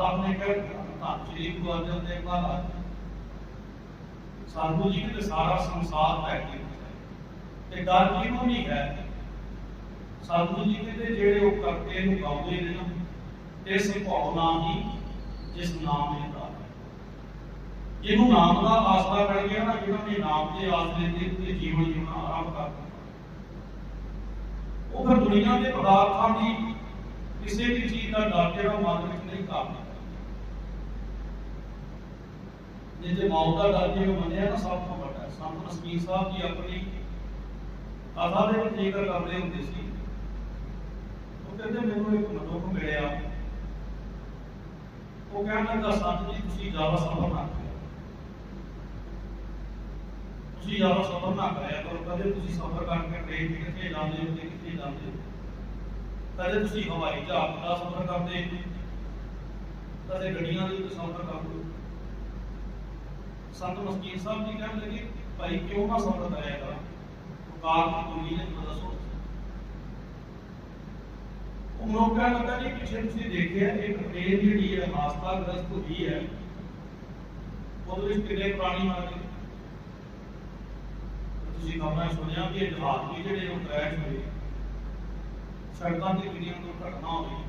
ਆਪਨੇਕਰ ਧੰਚਰੀ ਗੁਰਜਨ ਦੇ ਮਹਾਰਾਜ। ਸਾਨੂੰ ਜੀ ਤੇ ਸਾਰਾ ਸੰਸਾਰ ਲੈ ਕੇ ਤੇ ਗੱਲ ਕਿਉਂ ਨਹੀਂ ਹੈ? ਸਾਨੂੰ ਜੀ ਦੇ ਜਿਹੜੇ ਉਹ ਕਰਤੇ ਨੂੰ ਗਾਉਂਦੇ ਨੇ ਨਾ ਤੇ ਸਿਭਾਉ ਨਾਮ ਦੀ ਜਿਸ ਨਾਮ ਦੇ ਦਾ ਇਹਨੂੰ ਨਾਮ ਦਾ ਆਸਰਾ ਬਣ ਗਿਆ ਨਾ, ਜਿਹਨਾਂ ਨੇ ਨਾਮ ਦੇ ਆਸਰੇ ਤੇ ਤੇ ਜੀਵਨ ਜੀਣਾ ਆਰੰਭ ਕਰ ਉਹ ਫਿਰ ਦੁਨੀਆ ਦੇ ਪਦਾਰਥਾਂ ਦੀ ਕਿਸੇ ਵੀ ਚੀਜ਼ ਦਾ ਡਰ ਜਿਹੜਾ ਮਨ ਵਿੱਚ ਨਹੀਂ ਕਰਦਾ ਜੇ ਤੇ ਮੌਤ ਦਾ ਡਰ ਜੇ ਮੰਨਿਆ ਨਾ ਸਭ ਤੋਂ ਵੱਡਾ ਹੈ। ਸੰਤ ਨਸਬੀਰ ਸਾਹਿਬ ਜੀ ਆਪਣੀ ਕਥਾ ਦੇ ਵਿੱਚ ਜ਼ਿਕਰ ਕਰਦੇ ਹੁੰਦੇ ਸੀ, ਉਹ ਕਹਿੰਦੇ ਮੈਨੂੰ ਇੱਕ ਮਨੁੱਖ ਮਿਲਿਆ। ਉਹ ਕਹਿੰਦਾ ਕਿ ਸੰਤ ਜੀ, ਤੁਸੀਂ ਜ਼ਿਆਦਾ ਸਫ਼ਰ ਨਾ ਕਰਿਓ। ਤੁਸੀਂ ਜ਼ਿਆਦਾ ਸਫ਼ਰ ਨਾ ਕਰਿਆ ਕਰੋ। ਕਦੇ ਤੁਸੀਂ ਸਫ਼ਰ ਕਰਕੇ ਟ੍ਰੇਨ ਕਿੱਥੇ ਜਾਂਦੇ ਹੋ ਤੇ ਕਿੱਥੇ ਜਾਂਦੇ ਹੋ? ਕਦੇ ਤੁਸੀਂ ਹਵਾਈ ਜਹਾਜ਼ ਦਾ ਸਫ਼ਰ ਕਰਦੇ ਕਦੇ ਗੱਡੀਆਂ ਦੇ ਸਫ਼ਰ ਕਰਦੇ ਹੋ ਸੰਤ ਮਸਕੀਨ ਸਾਹਿਬ ਜੀ ਕਹਿਣ ਲੱਗੇ ਭਾਈ ਕਿਉਂ ਨਾ ਸਫ਼ਰ ਕਰਿਆ ਕਰਾਂ ਕਾਰ ਦੀ ਦੁਨੀ ਨੇ ਮੈਨੂੰ ਦੱਸੋ ਉਹ ਲੋਕ ਕਹਿਣ ਲੱਗਾ ਜੀ ਪਿੱਛੇ ਤੁਸੀਂ ਦੇਖਿਆ ਇੱਕ ਟ੍ਰੇਨ ਜਿਹੜੀ ਹੈ ਹਾਸਤਾ ਗ੍ਰਸਤ ਹੋਈ ਹੈ ਉਹਦੇ ਵਿੱਚ ਕਿੰਨੇ ਪ੍ਰਾਣੀ ਮਰ ਗਏ ਤੁਸੀਂ ਖਬਰਾਂ ਸੁਣਿਆ ਕਿ ਜਹਾਜ਼ ਵੀ ਜਿਹੜੇ ਉਹ ਕ੍ਰੈਸ਼ ਹੋਏ ਸੜਕਾਂ ਤੇ ਕਿੰਨੀਆਂ ਦੁਰਘਟਨਾ ਹੋਈ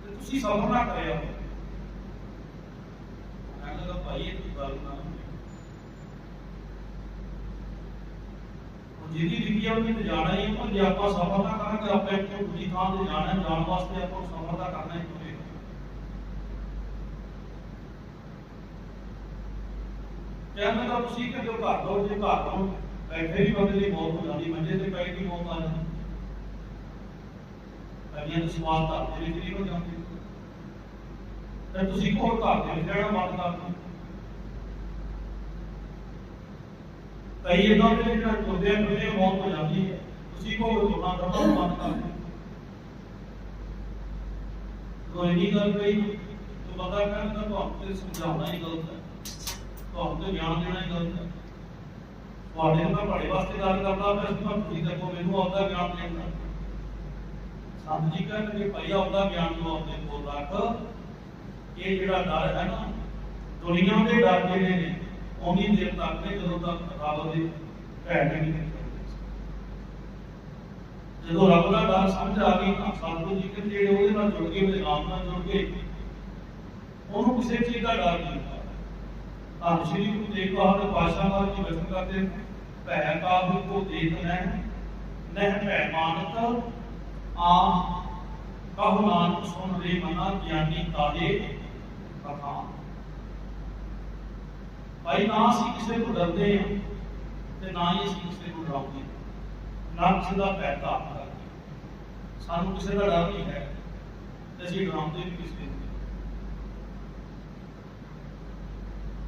ਤੇ ਤੁਸੀਂ ਸਫ਼ਰ ਨਾ ਕਰਿਆ ਮੈਂ ਲੱਗਾ ਭਾਈ ਇਹ ਕੀ ਗੱਲ ਨਾ ਉਹ ਜਿਹਦੀ ਲਿਖੀ ਆ ਉਹਨੇ ਤੇ ਜਾਣਾ ਹੀ ਪਰ ਜੇ ਆਪਾਂ ਸਫ਼ਰ ਨਾ ਕਰਾਂਗੇ ਆਪਾਂ ਇੱਥੋਂ ਦੂਜੀ ਥਾਂ ਤੇ ਜਾਣਾ ਹੈ, ਜਾਣ ਵਾਸਤੇ ਆਪਾਂ ਨੂੰ ਸਫ਼ਰ ਤਾਂ ਕਰਨਾ ਹੀ ਪਵੇਗਾ ਕਹਿੰਦਾ ਤਾਂ ਤੁਸੀਂ ਕਿ ਜੋ ਘਰ ਲੋ ਜੇ ਘਰ ਲੋ ਬੈਠੇ ਵੀ ਬੰਦੇ ਦੀ ਮੌਤ ਹੋ ਜਾਂਦੀ ਮੰਜੇ ਤੇ ਪੈ ਦੀ ਮੌਤ ਆ ਜਾਂਦੀ। ਅਗਲੀਆਂ ਦੇ ਸਵਾਲ ਤਾਂ ਦੇ ਵਿੱਚ ਨਹੀਂ ਹੋ ਜਾਂਦੇ। ਤੇ ਤੁਸੀਂ ਕੋਲ ਘਰ ਦੇ ਵਿੱਚ ਰਹਿਣਾ ਬੰਦ ਕਰਦੇ ਦਿਓ ਕਈ ਇਦਾਂ ਦੇ ਜਿਹੜਾ ਤੁਰਦੇ ਫਿਰਦੇ ਮੌਤ ਹੋ ਜਾਂਦੀ ਹੈ। ਤੁਸੀਂ ਕੋਲ ਤੁਰਨਾ ਕਰਨਾ ਬੰਦ ਕਰ ਦਿਓ ਕੋਈ ਨਹੀਂ ਗੱਲ ਕਹੀ, ਤੂੰ ਬੰਦਾ ਕਹਿੰਦਾ ਤੁਹਾਨੂੰ ਤੇ ਸਮਝਾਉਣਾ ਹੀ ਗਲਤ ਹੈ। ਤੁਹਾਨੂੰ ਤੇ ਗਿਆਨ ਦੇਣਾ ਤੁਹਾਡੇ ਨਾਲ ਤੁਹਾਡੇ ਵਾਸਤੇ ਗੱਲ ਕਰਦਾ, ਫਿਰ ਤੁਹਾਨੂੰ ਤੁਸੀਂ ਦੇਖੋ, ਮੈਨੂੰ ਆਉਂਦਾ ਗਿਆਨ ਦੇਣ ਦਾ। ਸੰਤ ਜੀ ਕਹਿੰਦੇ ਭਾਈ ਆਉਂਦਾ ਗਿਆਨ ਨੂੰ ਆਪਣੇ ਕੋਲ ਰੱਖ। ਇਹ ਜਿਹੜਾ ਡਰ ਹੈ ਨਾ, ਦੁਨੀਆ ਦੇ ਡਰ ਜਿਹੜੇ ਨੇ ਉਨੀ ਦੇਰ ਤੱਕ ਨੇ ਜਦੋਂ ਤੱਕ ਰੱਬ ਦੇ ਭੈਣ ਨਹੀਂ ਨਿਕਲਦੇ ਜਦੋਂ ਰੱਬ ਦਾ ਡਰ ਸਮਝ ਆ ਗਈ ਤਾਂ ਸਤਿਗੁਰੂ ਜੀ ਕਹਿੰਦੇ ਜਿਹੜੇ ਉਹਦੇ ਨਾਲ ਜੁੜ ਗਏ ਉਹਦੇ ਨਾਮ ਨਾਲ ਜੁੜ ਗਏ ਉਹਨੂੰ ਕਿਸੇ ਚੀਜ਼ ਦਾ ਡਰ ਨਹੀਂ ਹੁੰਦਾ ਤਾਂ ਸ਼੍ਰੀ ਗੁਰੂ ਤੇਗ ਬਹਾਦਰ ਪਾਤਸ਼ਾਹ ਮਹਾਰਾਜ ਜੀ ਬਚਨ ਕਰਦੇ ਨੇ, ਭੈ ਕਾਬੂ ਕੋ ਦੇਖ ਨਹਿ ਨਹਿ ਭੈ ਮਾਨਤ ਆਮ ਕਹੋ ਨਾਨਕ ਸੁਨ ਰੇ ਮਨਾ ਗਿਆਨੀ ਤਾਰੇ ਕਥਾ ਭਾਈ ਨਾ ਅਸੀਂ ਕਿਸੇ ਨੂੰ ਡਰਦੇ ਹਾਂ ਤੇ ਨਾ ਹੀ ਅਸੀਂ ਕਿਸੇ ਨੂੰ ਡਰਾਉਂਦੇ ਹਾਂ। ਨਾ ਕਿਸੇ ਦਾ ਪੈਦਾ ਕਰਦੇ ਸਾਨੂੰ ਕਿਸੇ ਦਾ ਡਰ ਨਹੀਂ ਹੈ ਤੇ ਅਸੀਂ ਡਰਾਉਂਦੇ ਵੀ ਕਿਸੇ ਨੂੰ